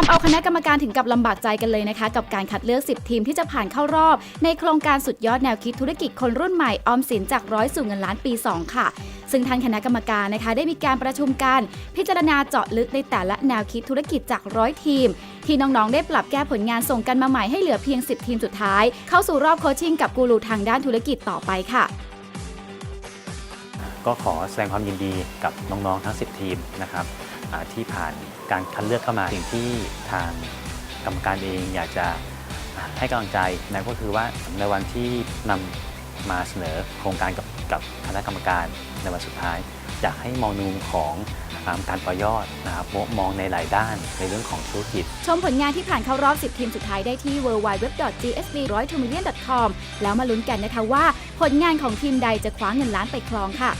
ทำเอาคณะกรรมการถึงกับลำบากใจกันเลยนะคะ กับการคัดเลือก 10 ทีมที่จะผ่านเข้ารอบ ในโครงการสุดยอดแนวคิดธุรกิจคนรุ่นใหม่ออมสินจากร้อยสู่เงินล้านปี 2 ค่ะ ซึ่งทางคณะกรรมการนะคะได้มีการประชุมกันพิจารณาเจาะลึกในแต่ละแนวคิดธุรกิจจากร้อยทีม ที่น้องๆได้ปรับแก้ผลงานส่งกันมาใหม่ให้เหลือเพียง 10 ทีมสุดท้าย เข้าสู่รอบโคชชิ่งกับกูรูทางด้านธุรกิจต่อไปค่ะก็ขอแสดงความยินดีกับน้องๆทั้ง 10 ทีมนะครับ ที่ผ่านการคัดเลือกเข้ามาสิ่งที่ทางกรรมการเองอยากจะให้กำลังใจนะก็คือว่าในวันที่นำมาเสนอโครงการกับกับคณะกรรมการในวันสุดท้าย อยากให้มองนมุมของการต่อยอดนะครับมองในหลายด้านในเรื่องของธุรกิจ ชมผลงานที่ผ่านเข้ารอบ 10 ทีมสุดท้ายได้ที่ www.gsb100million.com แล้วมาลุ้นกันนะคะว่า ผลงานของทีมใดจะคว้าเงินล้านไปครองค่ะ